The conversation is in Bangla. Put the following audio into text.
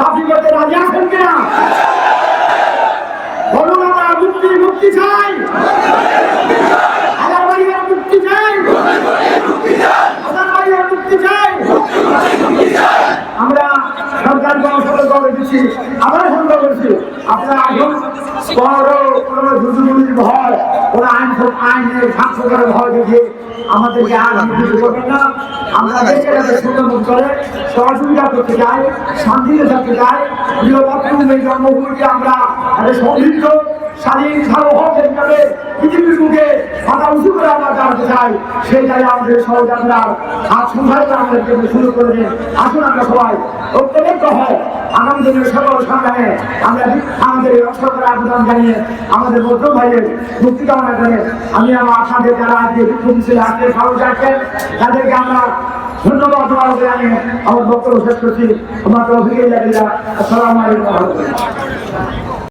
চাকরি করতে রাজি আছেন কিনা? বলুন, আমরা মুক্তি মুক্তি চাই। মুক্তি আমরা সরকার গণসংখ্যা করে দিচ্ছি আমরা আপনারা আসুন কোনো দুজুগুলির ভয় কোনো আইন আইনের স্বাস্থ্য ভয় দেখিয়ে আমাদেরকে আর বিকৃত করবেন না। আমরা দেশের কাছে সুন্দর করে সহযোগিতা করতে চাই শান্তিতে থাকতে চাই। বৃহত্তম এই জন্মভূমিকে আমরা সমৃদ্ধ স্বাধীন সার্বভৌমের হিসাবে পৃথিবীর বুকে করে আমরা জানতে চাই, সেই জায়গায় আমাদের সহযাত্রার হাত সংসারটা আমাদের জন্য শুরু করে দিন। আসুন আমরা সবাই, ঐক্যবদ্ধ হয় আগামী দিনের সকল সংগ্রামে আমরা আমাদের এই অসরকার আবেদন জানিয়ে আমাদের মধ্য ভাইয়ের মুক্তি কামনা করে আমি আমার আপনাদের যারা আজকে বিক্ষোভ আসতে সাহস রাখছেন, তাদেরকে আমরা ধন্যবাদ দেওয়ার জানিয়ে আমার বক্তব্য শেষ করছি। আমার অভিজ্ঞতা আসসালামু আলাইকুম।